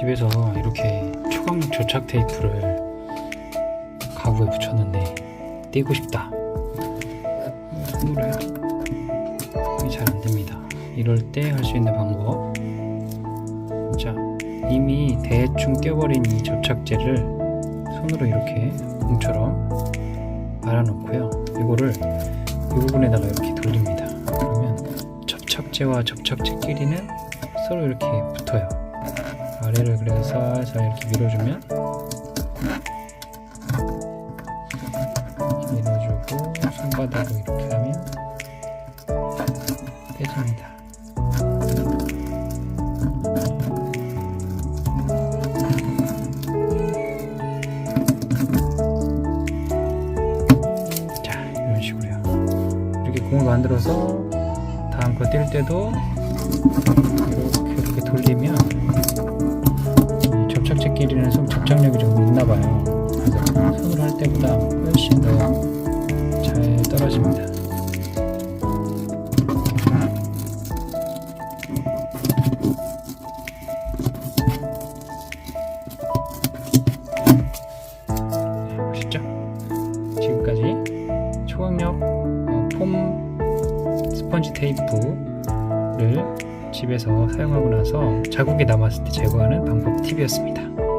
집에서 이렇게 초강력 조착 테이프를 가구에 붙였는데 떼고 싶다. 이게 잘 안됩니다. 이럴 때 할 수 있는 방법. 자, 이미 대충 껴버린 이 접착제를 손으로 이렇게 공처럼 말아놓고요. 이거를 이 부분에다가 이렇게 돌립니다. 그러면 접착제와 접착제끼리는 서로 이렇게 붙어요. 아래를 그래서 살살 이렇게 밀어주면 밀어주고 손바닥으로 이렇게 하면 빼집니다. 자 이런 식으로요. 이렇게 공을 만들어서 다음 거 뛸 때도 이 접착제끼리는 좀 접착력이 좀 있나 봐요. 손으로 할 때보다 훨씬 더 잘 떨어집니다. 네, 보시죠? 지금까지 초강력 어, 폼 스펀지 테이프를 집에서 사용하고 나서 자국이 남았을 때 제거하는 방법 팁이었습니다.